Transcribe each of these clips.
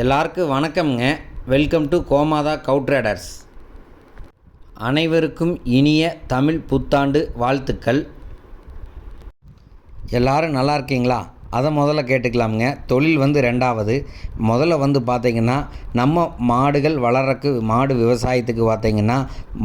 எல்லாருக்கும் வணக்கம்ங்க. Welcome to கோமாதா கவுட்ரேடர்ஸ் அனைவருக்கும் இனிய தமிழ் புத்தாண்டு வாழ்த்துக்கள். எல்லாரும் நல்லா இருக்கீங்களா? அதை முதல்ல கேட்டுக்கலாமுங்க. தொழில் வந்து ரெண்டாவது. முதல்ல வந்து பார்த்திங்கன்னா நம்ம மாடுகள் வளர்கிறக்கு மாடு விவசாயத்துக்கு பார்த்திங்கன்னா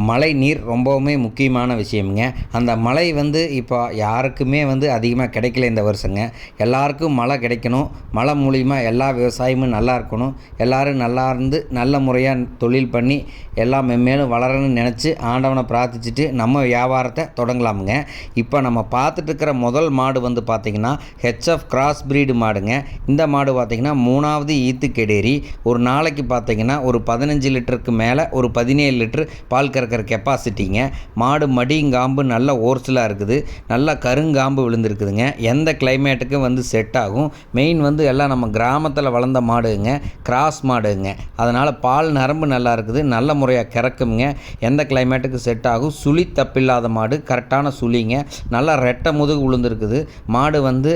மழை நீர் ரொம்பவுமே முக்கியமான விஷயம்ங்க. அந்த மழை வந்து இப்போ யாருக்குமே வந்து அதிகமாக கிடைக்கல இந்த வருஷங்க. எல்லாருக்கும் மழை கிடைக்கணும். மழை மூலிமா எல்லா விவசாயமும் நல்லா இருக்கணும். எல்லோரும் நல்லா இருந்து நல்ல முறையாக தொழில் பண்ணி எல்லாம் மென்மேலும் வளரணும்னு நினச்சி ஆண்டவனை பிரார்த்திச்சுட்டு நம்ம வியாபாரத்தை தொடங்கலாமுங்க. இப்போ நம்ம பார்த்துட்டு இருக்கிற முதல் மாடு வந்து பார்த்திங்கன்னா ஹெச்எஃப் கிராஸ் ப்ரீடு மாடுங்க. இந்த மாடு பார்த்திங்கன்னா மூணாவது ஈத்து கெடேரி. ஒரு நாளைக்கு பார்த்திங்கன்னா ஒரு பதினஞ்சு லிட்டருக்கு மேலே ஒரு பதினேழு லிட்டர் பால் கறக்கிற கெப்பாசிட்டிங்க மாடு மடிங்காம்பு நல்ல ஓர்சலாக இருக்குது. நல்லா கருங்காம்பு விழுந்திருக்குதுங்க. எந்த கிளைமேட்டுக்கும் வந்து செட் ஆகும். மெயின் வந்து எல்லாம் நம்ம கிராமத்தில் வளர்ந்த மாடுங்க. கிராஸ் மாடுங்க. அதனால் பால் நரம்பு நல்லா இருக்குது. நல்ல முறையாக கிறக்குங்க எந்த கிளைமேட்டுக்கு செட் ஆகும்? சுழி தப்பில்லாத மாடு. கரெக்டான சுழிங்க. நல்லா ரெட்டை முதுகு விழுந்திருக்குது. மாடு வந்து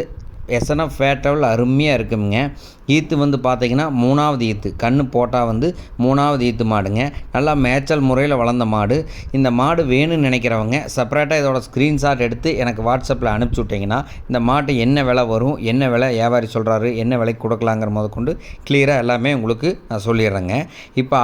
எஸ்என்எஃப் ஃபேட் லெவல் அருமையாக இருக்குங்க. ஈத்து வந்து பார்த்தீங்கன்னா மூணாவது ஈத்து. கண்ணு போட்டால் வந்து மூணாவது ஈத்து மாடுங்க. நல்லா மேய்ச்சல் முறையில் வளர்ந்த மாடு. இந்த மாடு வேணும்னு நினைக்கிறவங்க செப்பரேட்டாக இதோட ஸ்க்ரீன்ஷாட் எடுத்து எனக்கு வாட்ஸ்அப்பில் அனுப்பிச்சி விட்டிங்கன்னா இந்த மாட்டு என்ன விலை வரும் என்ன விலை வியாபாரி சொல்கிறாரு என்ன விலைக்கு கொடுக்கலாங்கிற முதற்கொண்டு கிளியராக எல்லாமே உங்களுக்கு நான் சொல்லிடுறேங்க. இப்போ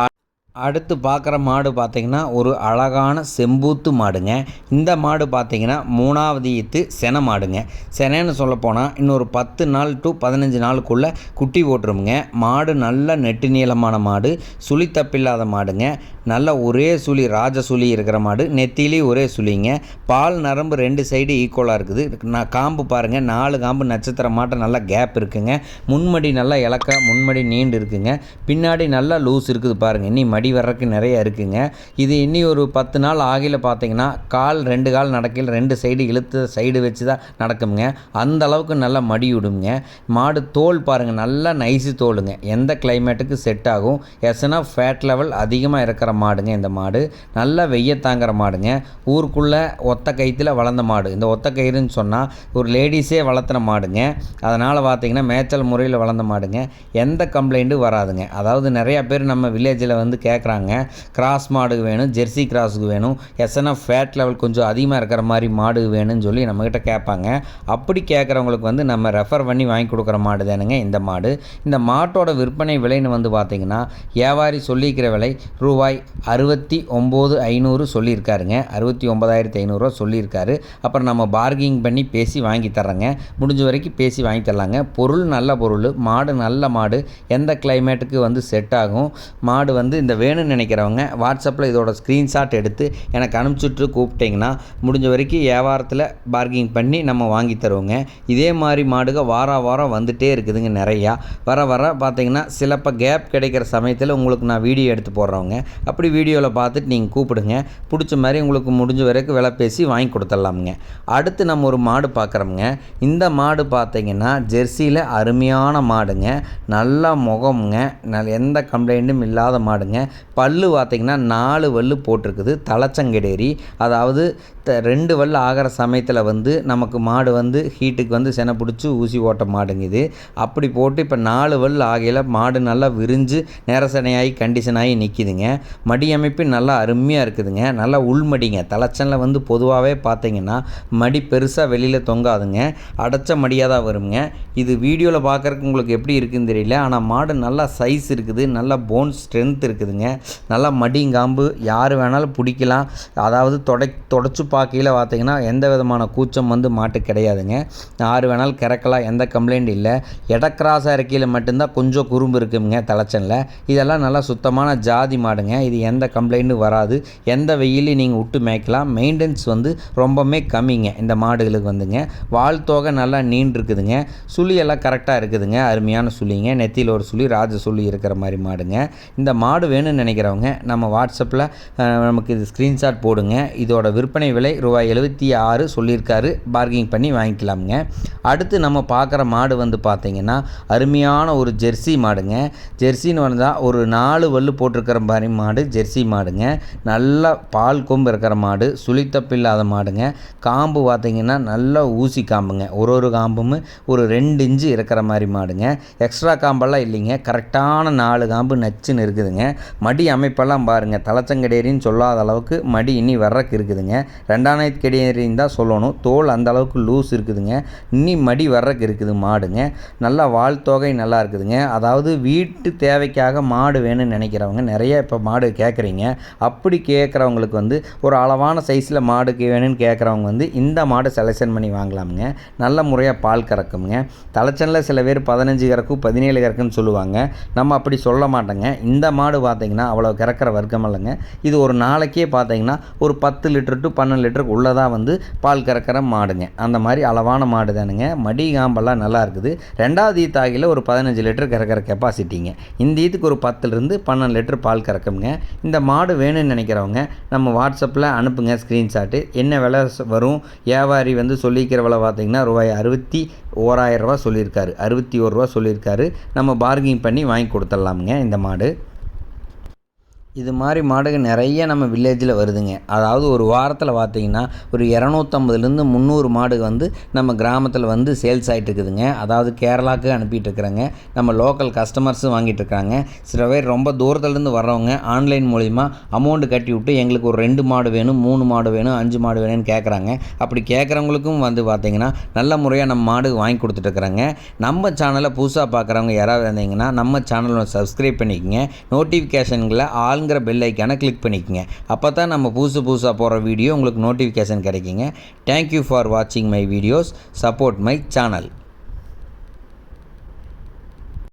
அடுத்து பார்க்குற மாடு பார்த்திங்கன்னா ஒரு அழகான செம்பூத்து மாடுங்க. இந்த மாடு பார்த்திங்கன்னா மூணாவது ஈத்து சென மாடுங்க. செனைன்னு சொல்லப்போனால் இன்னொரு பத்து நாள் டு பதினஞ்சு நாளுக்குள்ளே குட்டி போட்டுருமுங்க மாடு நல்ல நெட்டு நீளமான மாடு சுழி தப்பில்லாத மாடுங்க. நல்ல ஒரே சுழி ராஜ சுழி இருக்கிற மாடு. நெத்திலேயும் ஒரே சுழிங்க. பால் நரம்பு ரெண்டு சைடு ஈக்குவலாக இருக்குது. நான் காம்பு பாருங்கள் நாலு காம்பு நட்சத்திர மாட்டை நல்லா கேப் இருக்குங்க. முன்மடி நல்லா இலக்க முன்மடி நீண்டு இருக்குங்க. பின்னாடி நல்லா லூஸ் இருக்குது பாருங்கள் இன்னி மடி வர்றதுக்கு நிறைய இருக்குங்க. இது இன்னி ஒரு பத்து நாள் ஆகியில் பார்த்தீங்கன்னா கால் ரெண்டு கால் நடக்கையில் ரெண்டு சைடு இழுத்து சைடு வச்சு தான் நடக்குங்க அந்த அளவுக்கு நல்லா மடி விடுங்க மாடு தோல் பாருங்கள் நல்லா நைஸு தோலுங்க. எந்த கிளைமேட்டுக்கு செட் ஆகும். எஸ்னா ஃபேட் லெவல் அதிகமாக இருக்கிற மாடுங்க இந்த மாடு. நல்லா வெய்ய தாங்குற மாடுங்க. ஊருக்குள்ளே ஒத்த கயிற்றில் வளர்ந்த மாடு. இந்த ஒத்த கயிறுன்னு சொன்னால் ஒரு லேடிஸே வளர்த்துன மாடுங்க. அதனால் பார்த்தீங்கன்னா மேய்ச்சல் முறையில் வளர்ந்த மாடுங்க. எந்த கம்ப்ளைண்ட்டும் வராதுங்க. அதாவது நிறையா பேர் நம்ம வில்லேஜில் வந்து கேட்குறாங்க கிராஸ் மாடுக்கு வேணும் ஜெர்சி கிராஸுக்கு வேணும். எஸ்என்எஃப் ஃபேட் லெவல் கொஞ்சம் அதிகமாக இருக்கிற மாதிரி மாடு வேணும்னு சொல்லி நம்மக்கிட்ட கேட்பாங்க அப்படி கேட்குறவங்களுக்கு வந்து நம்ம ரெஃபர் பண்ணி வாங்கி கொடுக்குற மாடு தானுங்க இந்த மாடு. இந்த மாட்டோட விற்பனை விலைன்னு வந்து பார்த்திங்கன்னா வியாபாரி சொல்லிக்கிற விலை ரூபாய் அறுபத்தி ஒம்பது ஐநூறு சொல்லியிருக்காருங்க. அறுபத்தி ஒம்பதாயிரத்தி ஐநூறுரூவா சொல்லியிருக்காரு. அப்புறம் நம்ம பார்கிங் பண்ணி பேசி வாங்கி தர்றேங்க. முடிஞ்ச வரைக்கும் பேசி வாங்கி தரலாங்க. பொருள் நல்ல பொருள் மாடு நல்ல மாடு எந்த கிளைமேட்டுக்கு வந்து செட் ஆகும் மாடு வந்து இந்த வேணும்னு நினைக்கிறவங்க வாட்ஸ்அப்பில் இதோட ஸ்க்ரீன்ஷாட் எடுத்து எனக்கு அனுப்பிச்சுட்டு கூப்பிட்டிங்கன்னா முடிஞ்ச வரைக்கும் வியாபாரத்தில் பார்கிங் பண்ணி நம்ம வாங்கி தருவோங்க. இதே மாதிரி மாடுக வார வாரம் வந்துகிட்டே இருக்குதுங்க நிறையா. வர வர பார்த்திங்கன்னா சிலப்போ கேப் கிடைக்கிற சமயத்தில் உங்களுக்கு நான் வீடியோ எடுத்து போடுறவங்க. அப்படி வீடியோவில் பார்த்துட்டு நீங்கள் கூப்பிடுங்க. பிடிச்ச மாதிரி உங்களுக்கு முடிஞ்ச வரைக்கும் விலை பேசி வாங்கி கொடுத்துடலாமுங்க. அடுத்து நம்ம ஒரு மாடு பார்க்குறோமுங்க. இந்த மாடு பார்த்தீங்கன்னா ஜெர்சியில் அருமையான மாடுங்க. நல்ல முகமுங்க. நல்ல எந்த கம்ப்ளைண்ட்டும் இல்லாத மாடுங்க. பல்லு பார்த்திங்கன்னா நாலு வல்லு போட்டிருக்குது. தலைச்சங்கடேரி அதாவது ரெண்டு வல்லு ஆகிற சமயத்தில் வந்து நமக்கு மாடு வந்து ஹீட்டுக்கு வந்து செனை பிடிச்சி ஊசி ஓட்ட மாடுங்க இது அப்படி போட்டு இப்போ நாலு வல் ஆகையில் மாடு நல்லா விரிஞ்சு நேரசனையாகி கண்டிஷன் ஆகி நிற்கிதுங்க மடி அமைப்பு நல்லா அருமையாக இருக்குதுங்க. நல்லா உள்மடிங்க. தலைச்சனில் வந்து பொதுவாகவே பார்த்தீங்கன்னா மடி பெருசாக வெளியில் தொங்காதுங்க. அடைச்ச மடியாக தான் வருங்க. இது வீடியோவில் பார்க்குறக்கு உங்களுக்கு எப்படி இருக்குதுன்னு தெரியல. ஆனால் மாடு நல்லா சைஸ் இருக்குது. நல்லா போன் ஸ்ட்ரென்த் இருக்குதுங்க. நல்லா மடிங்காம்பு யார் வேணாலும் பிடிக்கலாம். அதாவது தொடை தொடச்சி கீழே பார்த்தீங்கன்னா எந்த விதமான கூச்சம் வந்து மாட்டு கிடையாதுங்க. யார் வேணாலும் கிறக்கலாம் எந்த கம்ப்ளைண்ட் இல்லை. எடக்கிராஸாக இருக்கையில் மட்டும்தான் கொஞ்சம் குறும்பு இருக்குங்க தலைச்சனில். இதெல்லாம் நல்லா சுத்தமான ஜாதி மாடுங்க. இது எந்த கம்ப்ளைண்ட்டும் வராது. எந்த வெயிலையும் நீங்கள் விட்டு மேய்க்கலாம். மெயின்டெனன்ஸ் வந்து ரொம்பவுமே கம்மிங்க இந்த மாடுகளுக்கு வந்துங்க. வால் தொகை நல்லா நீண்டு இருக்குதுங்க எல்லாம் கரெக்டாக இருக்குதுங்க. அருமையான சுழிங்க. நெத்தியில் ஒரு சுழி ராஜ சுழி இருக்கிற மாதிரி மாடுங்க. இந்த மாடு வேணும்னு நினைக்கிறவங்க நம்ம வாட்ஸ்அப்பில் நமக்கு இது ஸ்க்ரீன்ஷாட் போடுங்க. இதோட விற்பனை விலை விலை ரூபாய் எழுபத்தி ஆறு சொல்லியிருக்காரு. பார்கிங் பண்ணி வாங்கிக்கலாமுங்க. அடுத்து நம்ம பார்க்குற மாடு வந்து பார்த்தீங்கன்னா அருமையான ஒரு ஜெர்சி மாடுங்க. ஜெர்சின்னு வந்தால் ஒரு நாலு வல்லு போட்டிருக்கிற மாதிரி மாடு ஜெர்சி மாடுங்க. நல்ல பால் கொம்பு இருக்கிற மாடு சுழித்தப்பு இல்லாத மாடுங்க. காம்பு பார்த்தீங்கன்னா நல்லா ஊசி காம்புங்க. ஒரு ஒரு காம்பும் ஒரு ரெண்டு இன்ச்சு இருக்கிற மாதிரி மாடுங்க. எக்ஸ்ட்ரா காம்பெல்லாம் இல்லைங்க. கரெக்டான நாலு காம்பு நச்சுன்னு இருக்குதுங்க. மடி அமைப்பெல்லாம் பாருங்கள் தலைச்சங்கடேரின்னு சொல்லாத அளவுக்கு மடி இனி வர்றக்கு இருக்குதுங்க. ரெண்டாயிரத்து கெடியேரின்னு தான் சொல்லணும். தோல் அந்த அளவுக்கு லூஸ் இருக்குதுங்க. இன்னி மடி வர்றக்கு இருக்குது மாடுங்க. நல்லா வால் தொகை நல்லா இருக்குதுங்க. அதாவது வீட்டு தேவைக்காக மாடு வேணும்னு நினைக்கிறவங்க நிறைய இப்போ மாடு கேட்குறீங்க அப்படி கேட்குறவங்களுக்கு வந்து ஒரு அளவான சைஸில் மாடுக்கு வேணும்னு கேட்குறவங்க வந்து இந்த மாடு செலெக்ஷன் பண்ணி வாங்கலாமுங்க. நல்ல முறையாக பால் கறக்குங்க தலைச்சனில் சில பேர் பதினஞ்சு கறக்கும் பதினேழு கறக்குன்னு சொல்லுவாங்க. நம்ம அப்படி சொல்ல மாட்டோங்க. இந்த மாடு பார்த்திங்கன்னா அவ்வளோ கறக்கிற வர்க்கம் இல்லைங்க. இது ஒரு நாளைக்கே பார்த்தீங்கன்னா ஒரு பத்து லிட்டர் டு பன்னெண்டு லிட்டருக்கு உள்ளதாக வந்து பால் கறக்கிற மாடுங்க. அந்த மாதிரி அளவான மாடு தானுங்க. மடி காம்பெல்லாம் நல்லா இருக்குது. ரெண்டாவது ஈத்தாகியில் ஒரு பதினஞ்சு லிட்டர் கறக்கிற கெப்பாசிட்டிங்க இந்த ஈத்துக்கு ஒரு பத்துலேருந்து பன்னெண்டு லிட்டர் பால் கறக்குங்க இந்த மாடு வேணும்னு நினைக்கிறவங்க நம்ம வாட்ஸ்அப்பில் அனுப்புங்க ஸ்க்ரீன்ஷாட்டு என்ன விலை வரும்? வியாபாரி வந்து சொல்லிக்கிற விலை பார்த்தீங்கன்னா ரூபாய் அறுபத்தி ஓராயிரம் ரூபா சொல்லியிருக்காரு. அறுபத்தி ஒரு ரூபா சொல்லியிருக்காரு. நம்ம பார்கிங் பண்ணி வாங்கி கொடுத்துடலாமுங்க இந்த மாடு. இது மாதிரி மாடுகள் நிறைய நம்ம வில்லேஜில் வருதுங்க. அதாவது ஒரு வாரத்தில் பார்த்தீங்கன்னா ஒரு இரநூத்தம்பதுலேருந்து முந்நூறு மாடு வந்து நம்ம கிராமத்தில் வந்து சேல்ஸ் ஆகிட்டு இருக்குதுங்க. அதாவது கேரளாவுக்கு அனுப்பிட்டு இருக்கிறாங்க. நம்ம லோக்கல் கஸ்டமர்ஸும் வாங்கிட்டு இருக்காங்க. சில பேர் ரொம்ப தூரத்துலேருந்து வர்றவங்க ஆன்லைன் மூலிமா அமௌண்ட்டு கட்டி விட்டு எங்களுக்கு ஒரு ரெண்டு மாடு வேணும் மூணு மாடு வேணும் அஞ்சு மாடு வேணும்னு கேட்குறாங்க அப்படி கேட்குறவங்களுக்கும் வந்து பார்த்திங்கன்னா நல்ல முறையாக நம்ம மாடு வாங்கி கொடுத்துட்ருக்குறாங்க நம்ம சேனலை புதுசாக பார்க்குறவங்க யாராவது இருந்தீங்கன்னா நம்ம சேனலை சப்ஸ்கிரைப் பண்ணிக்கங்க. நோட்டிஃபிகேஷன்களை ஆளுங்கிற பெல் ஐக்கானை கிளிக் பண்ணிக்கங்க. அப்போ தான் நம்ம புதுசு புதுசாக போகிற வீடியோ உங்களுக்கு நோட்டிஃபிகேஷன் கிடைக்குங்க. தேங்க்யூ ஃபார் வாட்சிங் my videos support my channel